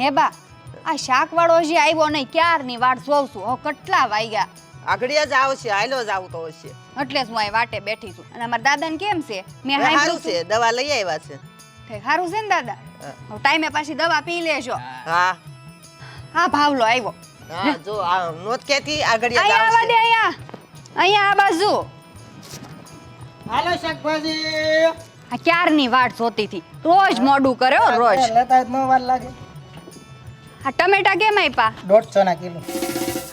હે બા આ શાકવાળો હજી આવ્યો નહીં ક્યારની વાટ જોઉં છું? હવે કેટલા વાગ્યા? આગળિયા જ આવશે હાલો જ આવતો હશે. એટલે જ હું અહીં વાટે બેઠી છું. અને અમારા દાદાને કેમ છે? મેં સારું છે દવા લઈ આવ્યા છે. સારું છે ને દાદા? હા. હવે ટાઈમે પાછી દવા પી લેજો. હા. હા ભાવલો આવ્યો. હા જો આ નોત કેતી આગળિયા આવા દે અહીંયા. અહીંયા આ બાજુ. હાલો શાકભાજી. આ ક્યારની વાટ જોતી હતી? રોજ મોડું કરે રોજ. લેતા નો વાર લાગે. આ ટમેટા કેમ આપ્યા દોઢસો ના કિલો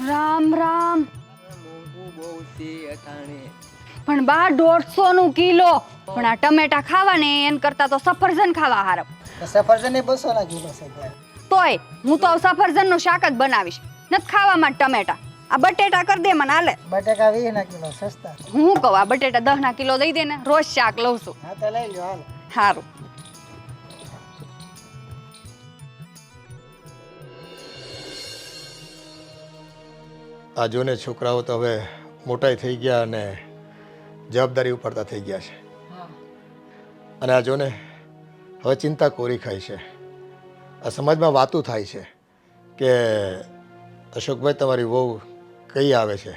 રામ રામ પણ બા દોઢસો નું કિલો પણ આ ટમેટા ખાવા ને એન કરતા તો સફરજન ખાવા હારમ સફરજન એ બસો ના કિલો છે તોય હું તો સફરજનનું શાક જ બનાવીશ નથી ખાવામાં ટમેટા આ બટેટા કરી દે મને હાલે બટેટા વીસ ના કિલો સસ્તા હું કહું આ બટેટા દસ ના કિલો દઈ દે ને રોજ શાક લઉં છું હા તો લઈ લો હાલ સારું આ જોને છોકરાઓ તો હવે મોટાઈ થઈ ગયા અને જવાબદારી ઉપાડતા થઈ ગયા છે. અને આ જોને હવે ચિંતા કોરી ખાય છે. આ સમાજમાં વાતું થાય છે કે અશોકભાઈ તમારી વહુ કઈ આવે છે?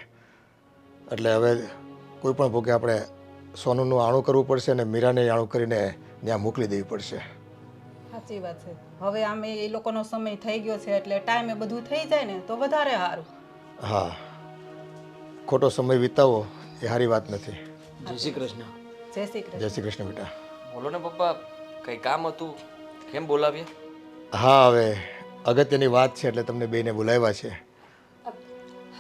એટલે હવે કોઈ પણ ભોગે આપણે સોનુનું આણું કરવું પડશે અને મીરાને આણું કરીને ત્યાં મોકલી દેવી પડશે. સાચી વાત છે. હવે આમે એ લોકોનો સમય થઈ ગયો છે એટલે ટાઈમે બધું થઈ જાય ને તો વધારે સારું. હા. ખોટો સમય વિતાવો એ સારી વાત નથી. જય શ્રી કૃષ્ણ. જય શ્રી કૃષ્ણ. જય શ્રી કૃષ્ણ બેટા. બોલો ને પપ્પા કઈ કામ હતું? કેમ બોલાવ્યા? હા હવે અગત્યની વાત છે એટલે તમને બેને બોલાવ્યા છે.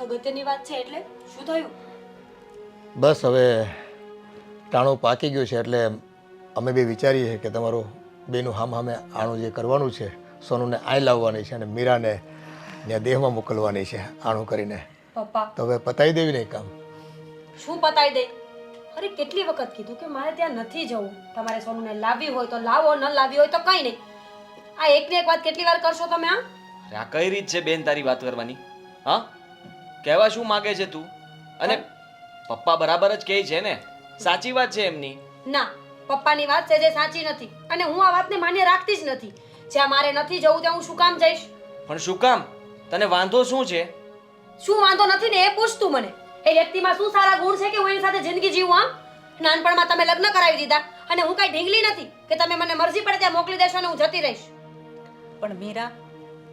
અગત્યની વાત છે એટલે? શું થયું? બસ હવે ટાણું પાકી ગયું છે એટલે અમે બે વિચારીએ છીએ કે તમારું બેનું હામ હામે આણું જે કરવાનું છે સોનુને આય લાવવાની છે અને મીરાને ત્યાં દેહમાં મોકલવાની છે આણું કરીને. પપ્પા. તો હવે પતાવી દેવી નહીં કામ? શું પતાવી દે? અરે કેટલી વખત કીધું કે મારે ત્યાં નથી જવું. તમારે સોનુને લાવવી હોય તો લાવો ન લાવવી હોય તો કંઈ નહીં. આ એકને એક વાત કેટલી વાર કરશો તમે આ અરે આ કઈ રીત છે બેન તારી વાત કરવાની? હા? કહેવા શું માગે છે તું? અને પપ્પા બરાબર જ કહે છે ને? સાચી વાત છે એમની. ના પપ્પાની વાત છે જે સાચી નથી. અને હું આ વાતને માન્ય રાખતી જ નથી. જ્યાં મારે નથી જવું ત્યાં હું શું કામ જઈશ? પણ શું કામ? તને વાંધો શું છે? શું વાંધો નથી ને એ પૂછતું મને. એ વ્યક્તિમાં શું સારા ગુણ છે કે હું એની સાથે જિંદગી જીવું આમ? નાનપણમાં તમે લગ્ન કરાવી દીધા અને હું કઈ ઢીંગલી નથી કે તમે મને મરજી પડે ત્યાં મોકલી દેશો અને હું જતી રહીશ. પણ મીરા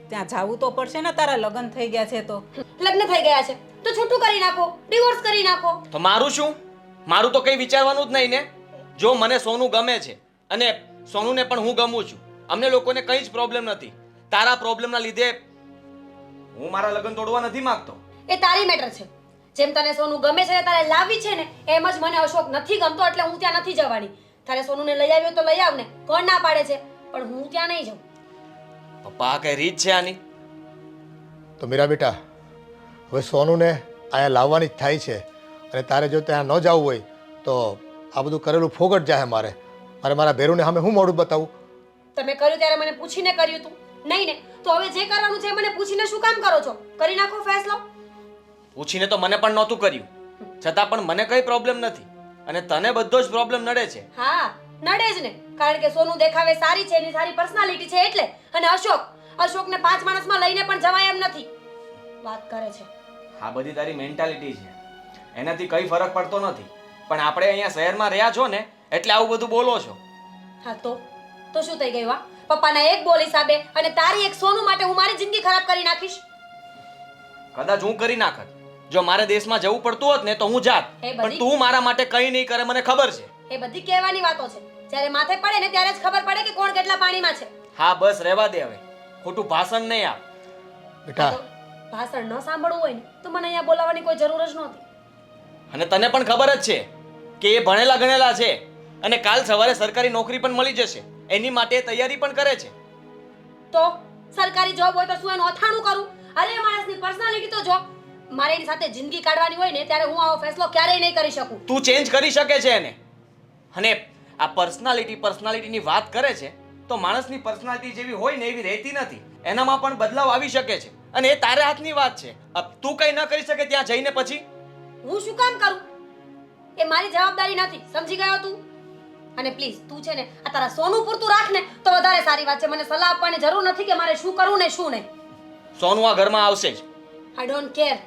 ત્યાં જાવું તો પડશે ને તારા લગ્ન થઈ ગયા છે તો. લગ્ન થઈ ગયા છે. તો છૂટું કરી નાખો ડિવોર્સ કરી નાખો. તો મારું શું? મારું તો કંઈ વિચારવાનું જ નહીં ને. જો મને સોનું ગમે છે અને સોનુને પણ હું ગમું છું અમને લોકોને કંઈ જ પ્રોબ્લેમ નથી. તારા પ્રોબ્લેમના લીધે હું મારા લગ્ન તોડવા નથી માંગતો. એ તારી મેટર છે. જેમ તને સોનું ગમે છે તારે લાવવી છે ને એમ જ મને અશોક નથી ગમતો એટલે હું ત્યાં નથી જવાની. તારે સોનુને લઈ આવ્યો તો લઈ આવ ને કોણ ના પાડે છે? પણ હું ત્યાં નહીં જાઉં. પપ્પા આ કઈ રીત છે આની? તો મીરા બેટા હવે સોનુને અહીંયા લાવવાની જ થાય છે અને તારે જો ત્યાં ન જવું હોય તો આ બધું કરેલું ફોગટ જાય મારે. મારે મારા ભેરુને સામે હું મોડું બતાવું? તમે કર્યું ત્યારે મને પૂછીને કર્યું તું. નહીં ને તો હવે જે કરવાનું છે મને પૂછીને શું કામ કરો છો? કરી નાખો ફેસલો પૂછીને તો મને પણ નહોતું કર્યું. છતાં પણ મને કઈ પ્રોબ્લેમ નથી. અને તને બધો જ પ્રોબ્લેમ નડે છે. હા નડે જ ને. કારણ કે સોનું દેખાવે સારી છે એની સારી પર્સનાલિટી છે એટલે. અને અશોક અશોકને પાંચ માણસમાં લઈને પણ જવાય એમ નથી. વાત કરે છે. આ બધી તારી મેન્ટાલિટી છે. એનાથી કઈ ફરક પડતો નથી. પણ આપણે અહીંયા શહેરમાં રહ્યા છો ને એટલે આવું બધું બોલો છો. હા તો? તો શું થઈ ગયું આ પપ્પાના એક બોલ હિસાબે અને તારી એક સોનું માટે હું મારી જિંદગી ખરાબ કરી નાખીશ. કદાચ હું કરી નાખત. જો મારે દેશમાં જવું પડતું હોત ને તો હું જાત. એ બધી- પણ તું મારા માટે કઈ નહીં કરે મને ખબર છે. એ બધી કહેવાની વાતો છે. જ્યારે માથે પડે ને ત્યારે જ ખબર પડે કે કોણ કેટલા પાણીમાં છે. હા બસ રહેવા દે હવે. ખોટું ભાષણ નહીં આપ બેટા. તો ભાષણ ન સાંભળવું હોય ને તો મને અહીંયા બોલાવવાની કોઈ જરૂર જ નહોતી. અને તને પણ ખબર જ છે કે એ ભણેલા ગણેલા છે અને કાલ સવારે સરકારી નોકરી પણ મળી જશે. એની માટે તૈયારી પણ કરે છે. તો સરકારી જોબ હોય તો શું એનું અથાણું કરું? અરે માણસની પર્સનાલિટી તો જો. મારે એની સાથે જિંદગી કાઢવાની હોય ને ત્યારે હું આવો ફેસલો ક્યારેય નહીં કરી શકું. તું ચેન્જ કરી શકે છે એને. અને આ પર્સનાલિટી પર્સનાલિટીની વાત કરે છે તો માણસની પર્સનાલિટી જેવી હોય ને એવી રહેતી નથી. એનામાં પણ બદલાવ આવી શકે છે. અને એ તારા હાથની વાત છે. અબ તું કઈ ન કરી શકે ત્યાં જઈને પછી? હું શું કામ કરું? એ મારી જવાબદારી નથી. સમજી ગયો તું? અને પ્લીઝ તું છે ને આ તારા સોનું પૂરતું રાખ ને તો વધારે સારી વાત છે. મને સલાહ આપવાની જરૂર નથી કે મારે શું કરવું ને શું નહીં. સોનું આ ઘરમાં આવશે જ. આઈ ડોન્ટ કેર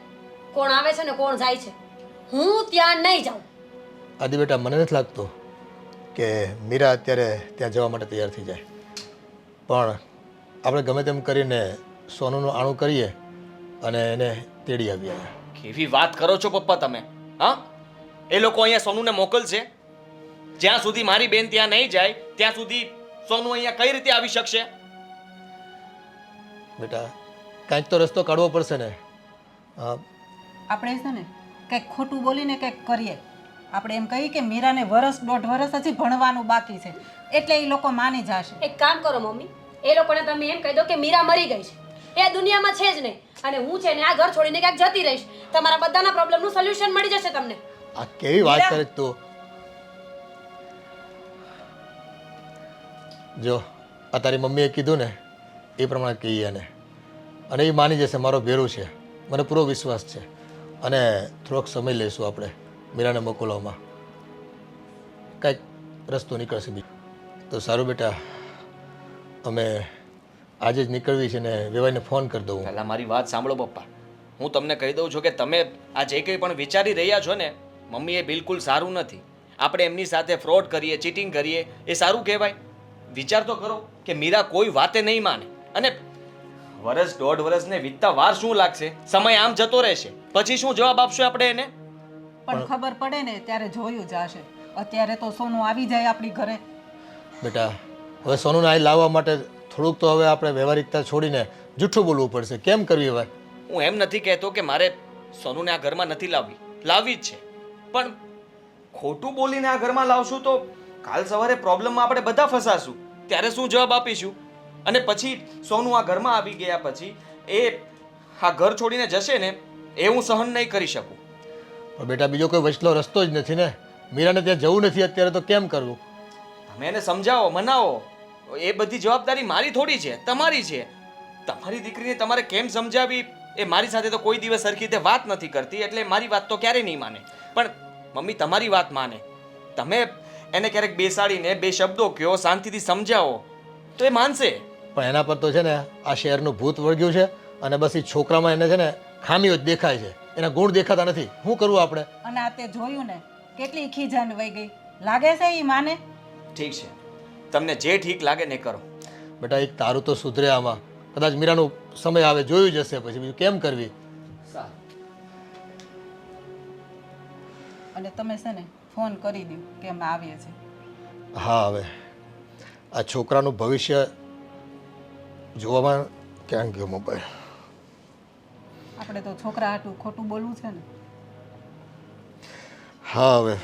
કોણ આવે છે ને કોણ જાય છે. હું ત્યાં નહીં જાઉં. આદિ બેટા મને નથી લાગતું કે મીરા અત્યારે ત્યાં જવા માટે તૈયાર થઈ જાય. પણ આપણે ગમે તેમ કરીને સોનુનું આણું કરીએ અને એને તેડી આવીએ. કેવી વાત કરો છો પપ્પા તમે હા? એ લોકો અહીંયા સોનુને મોકલશે. જ્યાં સુધી મારી બેન ત્યાં નહીં જાય ત્યાં સુધી સોનું અહીંયા કઈ રીતે આવી શકશે? બેટા કાંઈક તો રસ્તો કાઢવો પડશે ને. હા આપણે છે ને કંઈક ખોટું બોલીને કંઈક કરીએ. આપણે એમ કહીએ કે મીરાને વરસ દોઢ વરસ હજી ભણવાનું બાકી છે. એટલે એ લોકો માની જશે. એક કામ કરો મમ્મી એ લોકોને તમે એમ કહી દો કે મીરા મરી ગઈ છે. એ દુનિયામાં છે જ નહીં. અને હું છે ને આ ઘર છોડીને ક્યાંક જતી રહીશ. તમારા બધાના પ્રોબ્લેમનું સોલ્યુશન મળી જશે તમને. આ કેવી વાત કરે તું? જો આ તારી મમ્મીએ કીધું ને, એ પ્રમાણે કહીએ એને. અને એ માની જશે, મારો ભેરું છે. મને પૂરો વિશ્વાસ છે. અને થોડોક સમય લઈશું આપણે, મીરાને મોકલવામાં કાંઈક રસ્તો નીકળશે બીજો. તો સારું બેટા, અમે આજે જ નીકળવી છે ને વેવાઈને ફોન કરી દઉં. પહેલાં મારી વાત સાંભળો પપ્પા. હું તમને કહી દઉં છું કે તમે આ જે કંઈ પણ વિચારી રહ્યા છો ને મમ્મી એ બિલકુલ સારું નથી. આપણે એમની સાથે ફ્રોડ કરીએ, ચીટિંગ કરીએ, એ સારું કહેવાય. વિચાર તો કરો કે મીરા કોઈ વાતે નહીં માને. અને વરસ દોઢ વર્ષને વીતતા વાર શું લાગશે? સમય આમ જતો રહેશે. પછી શું જવાબ આપશું આપણે એને? પણ ખબર પડે ને ત્યારે જોયું જશે. અત્યારે તો સોનું આવી જાય આપણી ઘરે. બેટા હવે સોનું અહીં લાવવા માટે થોડુંક તો હવે આપણે વ્યવહારિકતા છોડીને જૂઠું બોલવું પડશે. કેમ કરવી હવે? હું એમ નથી કહેતો કે મારે સોનુને આ ઘરમાં નથી લાવવી. લાવવી જ છે. પણ ખોટું બોલીને આ ઘરમાં લાવશું તો કાલ સવારે પ્રોબ્લેમમાં આપણે બધા ફસાશું. ત્યારે શું જવાબ આપીશું? અને પછી સોનું આ ઘરમાં આવી ગયા પછી એ આ ઘર છોડીને જશે ને એ હું સહન નહીં કરી શકું. પણ બેટા બીજો કોઈ વચલો રસ્તો જ નથી ને. મીરાને ત્યાં જવું નથી અત્યારે તો કેમ કરવું? તમે એને સમજાવો મનાવો. એ બધી જવાબદારી મારી થોડી છે તમારી છે. તમારી દીકરીને તમારે કેમ સમજાવી? એ મારી સાથે તો કોઈ દિવસ સરખી રીતે વાત નથી કરતી એટલે મારી વાત તો ક્યારેય નહીં માને. પણ મમ્મી તમારી વાત માને. તમે એને ક્યારેક બેસાડીને બે શબ્દો કહો શાંતિથી સમજાવો. તો એ માનશે. પણ એના પર તો છે ને આ શહેરનું ભૂત વળગ્યું છે અને બસ એ છોકરામાં એને છે ને ખામીઓ જ દેખાય છે. એના ગુણ દેખાતા નથી. શું કરવું આપણે? અને આ તે જોયું ને કેટલી ખીજાન વહી ગઈ. લાગે છે એ માને? ઠીક છે. તમને જે ઠીક લાગે ને કરો. બેટા એક તારું તો સુધરે આમાં. કદાચ મીરાનો સમય આવે જોયું જશે પછી. બીજું કેમ કરવી? અને તમે છે ને ફોન કરી દઉં કે અમે આવીએ છીએ. હા હવે. આ છોકરાનું ભવિષ્ય જોવામાં ક્યાં ગયો મોબાઈલ આપણે તો છોકરા હાટું ખોટું બોલવું છે ને. હા હવે.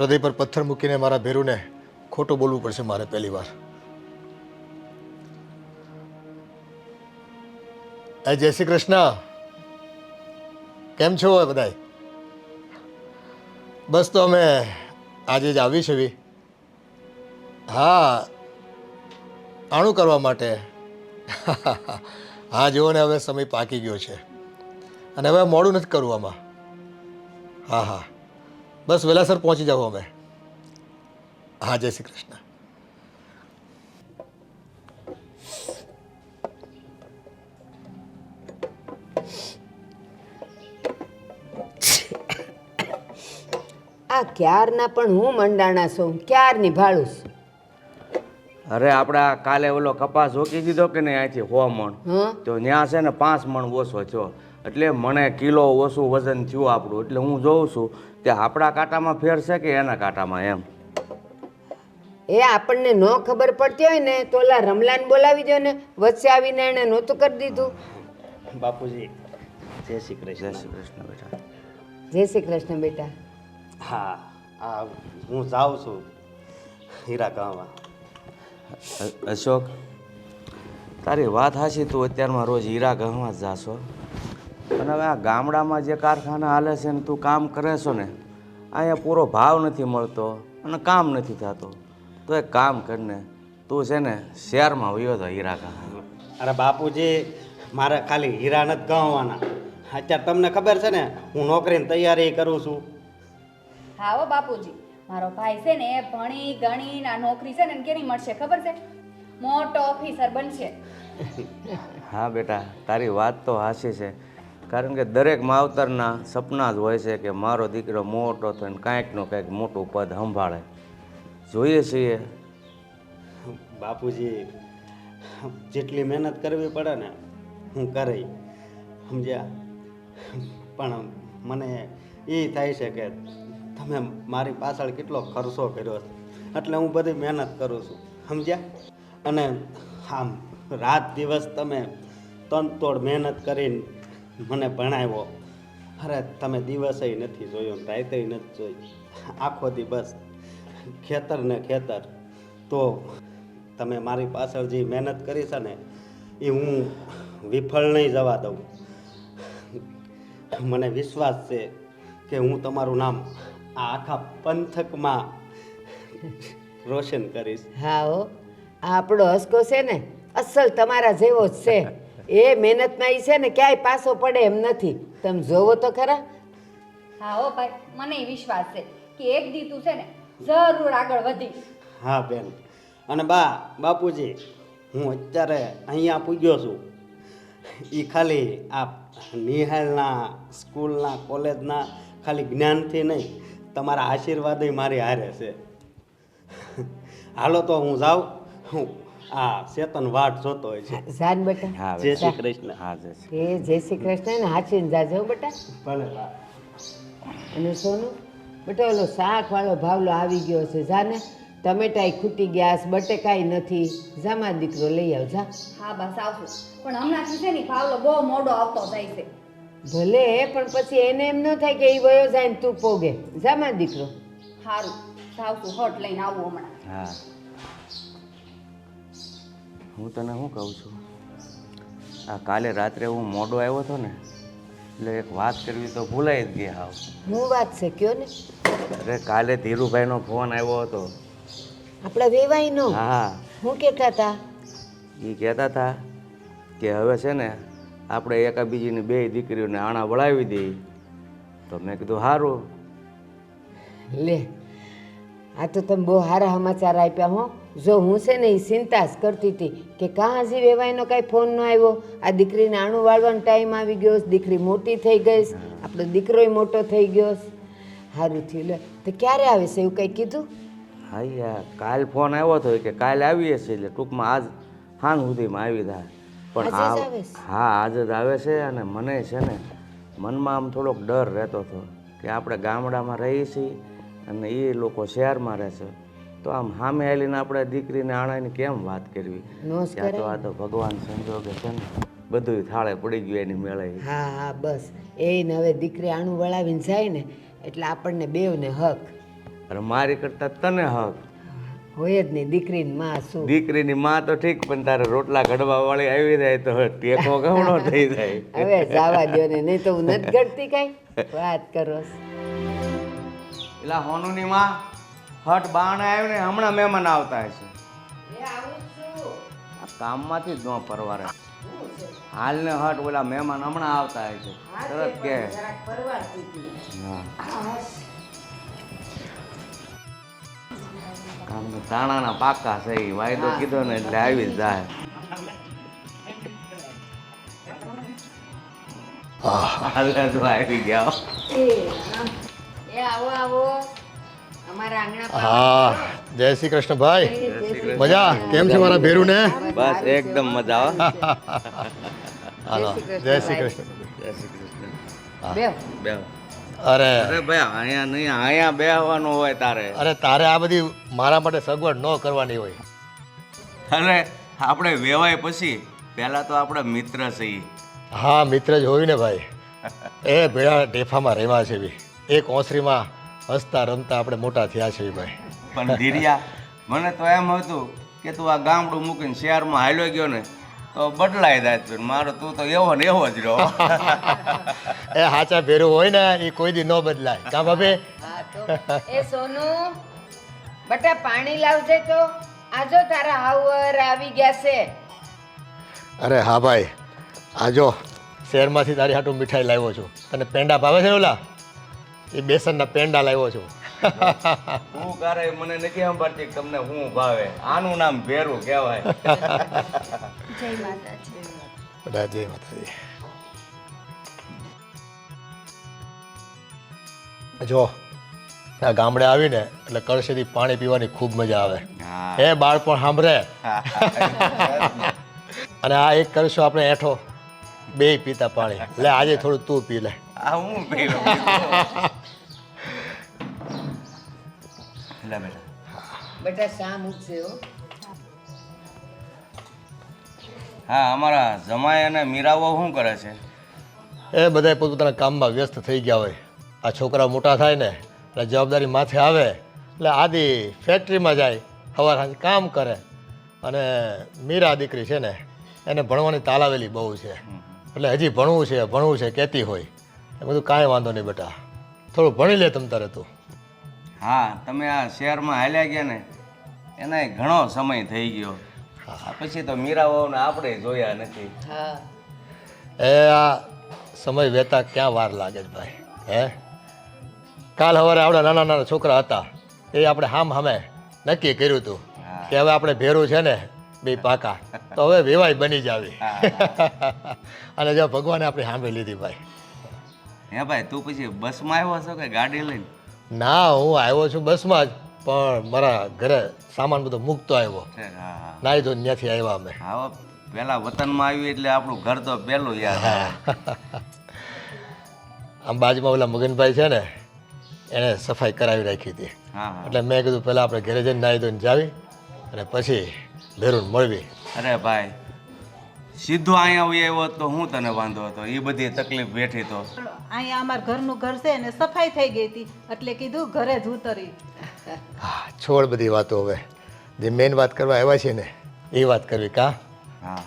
હૃદય પર પથ્થર મૂકીને મારા ભેરુને ખોટું બોલવું પડશે મારે પહેલી વાર. જય શ્રી કૃષ્ણ. કેમ છો બધા બસ તો અમે આજે જ આવી છે હા, આણું કરવા માટે. હા, જુઓ ને, હવે સમય પાકી ગયો છે. અને હવે મોડું નથી કરવું આમાં. હા હા. બસ વહેલાસર પહોંચી જાઓ અમે. હા, જય શ્રી કૃષ્ણ. આ ક્યારના પણ હું મંડાણા છું ક્યાર નિભાળું છું? અરે આપણે આ કાલે ઓલો કપાસ ઓકી દીધો કે નહીં અહીંથી હો મણ? હં? તો ત્યાં છે ને પાંચ મણ ઓછો થયો. એટલે મને કિલો ઓછું વજન થયું આપણું. એટલે હું જોઉં છું કે આપણા કાંટામાં ફેર છે કે એના કાંટામાં એમ? એ આપણને ન ખબર પડતી હોય ને તો ઓલા રમલાન બોલાવી દો ને વચ્ચે આવીને એણે નહોતું કરી દીધું. બાપુજી જય શ્રી કૃષ્ણ. જય શ્રી કૃષ્ણ બેટા. જય શ્રી કૃષ્ણ બેટા. હા આ હું જાઉં છું હીરા ગામમાં. અશોક તારી વાત હાશી તું અત્યારમાં રોજ હીરા ગામમાં જ જાશો. અને હવે આ ગામડામાં જે કારખાના હાલે છે ને તું કામ કરે છો ને અહીંયા પૂરો ભાવ નથી મળતો અને કામ નથી થતું. તો એક કામ કરીને તું છે ને શહેરમાં વયો તો હીરા ગામ અરે બાપુજી મારે ખાલી હીરા નથી ગાવાના અત્યારે તમને ખબર છે ને હું નોકરીની તૈયારી કરું છું. હા હો બાપુજી. મારો ભાઈ છે ને એ ભણી ગણી આ નોકરી છે ને કેની મળશે ખબર છે? મોટો ઓફિસર બનશે. હા બેટા તારી વાત તો હાસી છે. કારણ કે દરેક માવતરના સપના જ હોય છે કે મારો દીકરો મોટો થઈને કાંઈકનું કંઈક મોટું પદ સંભાળે. જોઈએ છીએ. બાપુજી જેટલી મહેનત કરવી પડે ને હું કરી સમજ્યા? પણ મને એ થાય છે કે તમે મારી પાછળ કેટલો ખર્ચો કર્યો છે? એટલે હું બધી મહેનત કરું છું. સમજ્યા? અને આમ રાત દિવસ તમે તનતોડ મહેનત કરીને મને ભણાવ્યો. અરે, તમે દિવસે નથી જોયો રાતે નથી જોઈ. આખો દિવસ ખેતર ને ખેતર. તો તમે મારી પાછળ જે મહેનત કરી છે ને, એ હું વિફળ નહીં જવા દઉં. મને વિશ્વાસ છે કે હું તમારું નામ આ આખા પંથકમાં રોશન કરીશ. હા હો આ આપણો હસકો છે ને અસલ તમારા જેવો જ છે. એ મહેનતમાં એ છે ને ક્યાંય પાછો પડે એમ નથી. તમે જોવો તો ખરા. હા હો ભાઈ મને વિશ્વાસ છે કે એક દી તું છે ને જરૂર આગળ વધીશ. હા બેન. અને બા બાપુજી હું અત્યારે અહીંયા પૂજ્યો છું. એ ખાલી આ નિહાલના સ્કૂલના કોલેજના ખાલી જ્ઞાનથી નહીં તમારા આશીર્વાદય મારી હારે છે. હાલો તો હું જાઉં. હું આ ચેતન વાટ જોતો હોય છે. જાન બેટા. હા જય શ્રી. કૃષ્ણ. હા જય શ્રી એ જય શ્રી કૃષ્ણ ને હાચીને જાજો બેટા. ભલે અને સોનું બેટા ઓલો શાક વાળો ભાવલો આવી ગયો છે જાને? ટમેટાય ખૂટી ગયા છે બટેકાય નથી. જામા દીકરો લઈ આવજા હા બસ આવશું પણ હમણાં છે ને ભાવલો બહુ મોડો આવતો જાય છે. ભલે પણ પછી એને એમ ન થાય કે એ વયો જાય ને તું પોગે. જામા દીકરો. સારું આવશું હટ લઈને આવું હમણાં. હા. હું તને શું કહું છું? આ કાલે રાત્રે હું મોડો આવ્યો હતો ને એટલે એક વાત કરવી તો ભૂલાઈ જ ગઈ હાવ. હું વાત છે કયો ને? અરે કાલે ધીરુભાઈનો ફોન આવ્યો હતો. આપણા વેવાઈનો? હા. હું કહેતા હતા એ કહેતા હતા કે હવે છે ને આપણે એકાબીજીની બે દીકરીઓને આણા વળાવી દઈએ તો મેં કીધું સારું લે આ તો તમે બહુ સારા સમાચાર આપ્યા હો. જો હું છે ને એ ચિંતા જ કરતી હતી કે કાં હજી વેવાઈનો કાંઈ ફોન ન આવ્યો? આ દીકરીને આણું વાળવાનો ટાઈમ આવી ગયો દીકરી મોટી થઈ ગઈ આપણો દીકરોય મોટો થઈ ગયો. સારું થયું લે. તો ક્યારે આવે છે એવું કંઈ કીધું? હા યાર કાલ ફોન આવ્યો હતો કે કાલે આવીએ છીએ એટલે ટૂંકમાં આજ હાન સુધીમાં આવી જાય પણ આ હા આજે જ આવે છે અને મને છે ને મનમાં આમ થોડોક ડર રહેતો હતો કે આપણે ગામડામાં રહીએ છીએ અને એ લોકો શહેરમાં રહે છે. તો આમ સામે આવીને આપણે દીકરીને આણાની કેમ વાત કરવી? નો ત્યાં તો આ તો ભગવાન સંજોગે છે ને બધું થાળે પડી ગયું એની મેળે. હા હા બસ. એને હવે દીકરી આણું વળાવીને જાય ને એટલે આપણને બેવને હક. અરે મારી કરતાં તને હક. હોય જ નહીં દીકરીની માં શું? દીકરીની માં તો ઠીક પણ તારે રોટલા ઘડવા વાળી આવી જાય તો ટેકો ગમણો થઈ જાય. હવે જવા દો ને નહીં તો હું નથી ઘડતી કઈ. વાત કરો. એલા પેલા હોનુની માં હટ બાણે આવ્યો ને હમણાં મહેમાન આવતા હશે. આ કામમાંથી જ ન પરવારે. હાલ ને હટ ઓલા મહેમાન હમણાં આવતા હશે. તરત કે. હા. તો પાકા છે ઈ. વાયદો કીધો ને એટલે આવી જ જાય. હાલે તો આવી ગયા. એ આવો આવો. હા જય શ્રી કૃષ્ણ ભાઈ. મજા? કેમ છે મારા ભેરુ ને બસ એકદમ મજા આવે હાલો જય શ્રી કૃષ્ણ જય શ્રી કૃષ્ણ. બે અરે. અરે ભાઈ અહીંયા નહીં અહીંયા બેહવાનું હોય તારે. અરે તારે આ બધી મારા માટે સગવડ ન કરવાની હોય. અરે આપણે વેવાય પછી પહેલા તો આપણે મિત્ર છીએ. હા મિત્ર જ હોય ને ભાઈ. એ ભેળા ઢેફામાં રહેવા છે બી એક ઓસરીમાં હસતા રમતા આપણે મોટા થયા છે ભાઈ. પણ ધીરિયા મને તો એમ હતું કે તું આ ગામડું મૂકીને શહેરમાં હાલ્યો ગયો ને બદલાઈ જાય છે. મારો તું તો એવો ને એવો જ રહ્યો. એ હાચા ભેરું હોય ને એ કોઈ દી ન બદલાય. કા ભાભી? એ સોનું બટા પાણી લાવજે તો. આજો તારા હાવર આવી ગયા છે. અરે હા ભાઈ આજો. શહેરમાંથી તારી હાટું મીઠાઈ લાવ્યો છું. તને પેંડા ભાવે છે ઓલા? એ બેસનના પેંડા લાવ્યો છું. હું કરે મને નથી સાંભળતી તમને હું ભાવે. આનું નામ ભેરું કહેવાય. જય માતાજી. જય માતાજી. જો આ ગામડે આવીને એટલે કળશેથી પાણી પીવાની ખૂબ મજા આવે. હા. એ બાળપણ સાંભળે? અને આ એક કરશો આપણે એઠો બે પીતા પાણી. લે આજે થોડું તું પી લે. આ હું પીવું લે બેટા. બેટા શા મૂકશે હો? હા અમારા જમાઈ અને મીરાઓ શું કરે છે? એ બધા પોતપોતાના કામમાં વ્યસ્ત થઈ ગયા હોય. આ છોકરા મોટા થાય ને એટલે જવાબદારી માથે આવે. એટલે આદિ ફેક્ટરીમાં જાય સવાર સાંજ કામ કરે. અને મીરા દીકરી છે ને એને ભણવાની તાલાવેલી બહુ છે. એટલે હજી ભણવું છે ભણવું છે કહેતી હોય. એ બધું કાંઈ વાંધો નહીં બેટા. થોડું ભણી લે તમ તારે તું. હા તમે આ શહેરમાં હાલ્યા ગયા ને એનાય ઘણો સમય થઈ ગયો. આ પછી તો મીરાઓને આપણે જોયા નથી. હા. એ આ સમય વહેતા ક્યાં વાર લાગે છે ભાઈ હે? કાલ સવારે આપણા નાના નાના છોકરા હતા એ આપણે હામ હામે નક્કી કર્યું હતું કે હવે આપણે ભેરું છે ને બે પાકા તો હવે વેવાય બની જાવી. અને જો ભગવાને આપણી સાંભળી લીધી ભાઈ. હે ભાઈ તું પછી બસમાં આવ્યો છો કે ગાડી લઈને? ના હું આવ્યો છું બસમાં જ પણ મારા ઘરે સામાન બધો મૂકતો આવ્યો. નાઈ ધોઈને ત્યાંથી આવ્યા અમે. હા પેલા વતનમાં આવ્યું એટલે આપણું ઘર તો પહેલું યાદ આમ બાજુમાં ઓલા મગનભાઈ છે ને એણે સફાઈ કરાવી રાખી હતી. એટલે મેં કીધું પહેલાં આપણે ઘરે જઈને નાહી ધોઈને જાવી અને પછી ભેરું મળવી. અરે ભાઈ સીધો અહીંયા આવી આવ્યો તો હું તને વાંધો હતો? એ બધી તકલીફ બેઠી તો. અહીંયા અમારા ઘરનું ઘર છે ને સફાઈ થઈ ગઈ હતી એટલે કીધું ઘરે જ ઉતરી. હા છોડ બધી વાતો હવે. જે મેઇન વાત કરવા આવ્યા છે ને એ વાત કરવી કા? હા.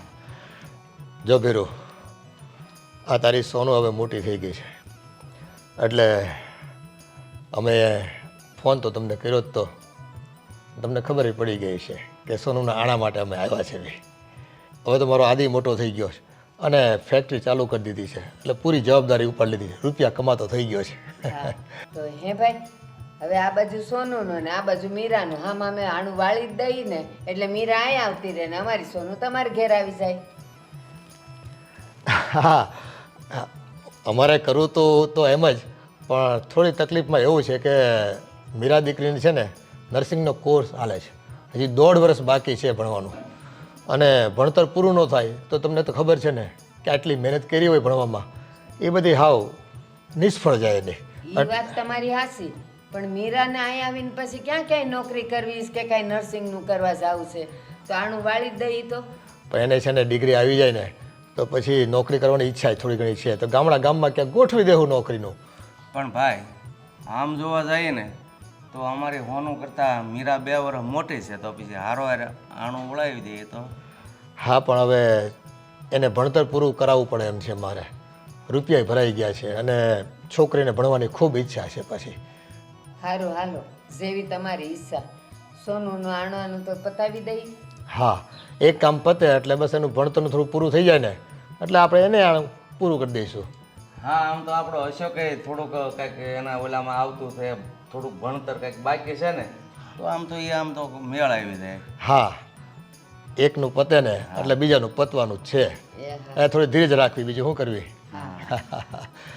જો ભીરુ આ તારી સોનું હવે મોટી થઈ ગઈ છે. એટલે અમે ફોન તો તમને કર્યો જ તો. તમને ખબર ય પડી ગઈ છે કે સોનુના આણા માટે અમે આવ્યા છે ભઈ. હવે તો મારો આદિ મોટો થઈ ગયો છે. અને ફેક્ટરી ચાલુ કરી દીધી છે. એટલે પૂરી જવાબદારી ઉપર લીધી છે. રૂપિયા કમાતો થઈ ગયો છે. તો હે ભાઈ હવે આ બાજુ સોનું ને આ બાજુ મીરાનું. હા અમે આણું વાળી જ દઈ ને. એટલે મીરા અહીં આવતી રહે ને અમારી સોનું તમારે ઘેર આવી જાય. હા. અમારે કરવું તો તો એમ જ. પણ થોડી તકલીફમાં એવું છે કે મીરા દીકરીને છે ને નર્સિંગનો કોર્સ હાલે છે. હજી દોઢ વર્ષ બાકી છે ભણવાનું. અને ભણતર પૂરું ન થાય તો તમને તો ખબર છે ને કે આટલી મહેનત કરી હોય ભણવામાં એ બધી હાવ નિષ્ફળ જાય નહીં એ વાત તમારી હાસી પણ મીરાને અહીંયા આવીને પછી ક્યાં ક્યાંય નોકરી કરવી છે કે કાંઈ નર્સિંગનું કરવા જવું છે? તો આણું વાળી જ દઈ તો. પણ એને છે ને ડિગ્રી આવી જાય ને તો પછી નોકરી કરવાની ઈચ્છા થોડી ઘણી છે. તો ગામડા ગામમાં ક્યાંક ગોઠવી દેવું નોકરીનું. પણ ભાઈ આમ જોવા જઈએ ને તો અમારી હોનું કરતાં મીરા બે વર્ષ મોટી છે તો પછી હારો હારે આણું વળાવી દઈએ તો. હા પણ હવે એને ભણતર પૂરું કરાવવું પડે એમ છે મારે. રૂપિયા ભરાઈ ગયા છે અને છોકરીને ભણવાની ખૂબ ઈચ્છા છે પછી. સારું હાલો. જેવી તમારી ઈચ્છા. સોનુનું આણવાનું તો પતાવી દઈ. હા એક કામ પતે એટલે બસ એનું ભણતરનું થોડું પૂરું થઈ જાય ને. એટલે આપણે એને આણું પૂરું કરી દઈશું. હા આમ તો આપણો અશોકે થોડુંક કંઈક એના ઓલામાં આવતું છે થોડુંક ભણતર કંઈક બાકી છે ને તો આમ તો એ આમ તો મેળ આવી જાય. હા એકનું પતે ને એટલે બીજાનું પતવાનું જ છે. એ થોડી ધીરજ રાખવી બીજું શું કરવી?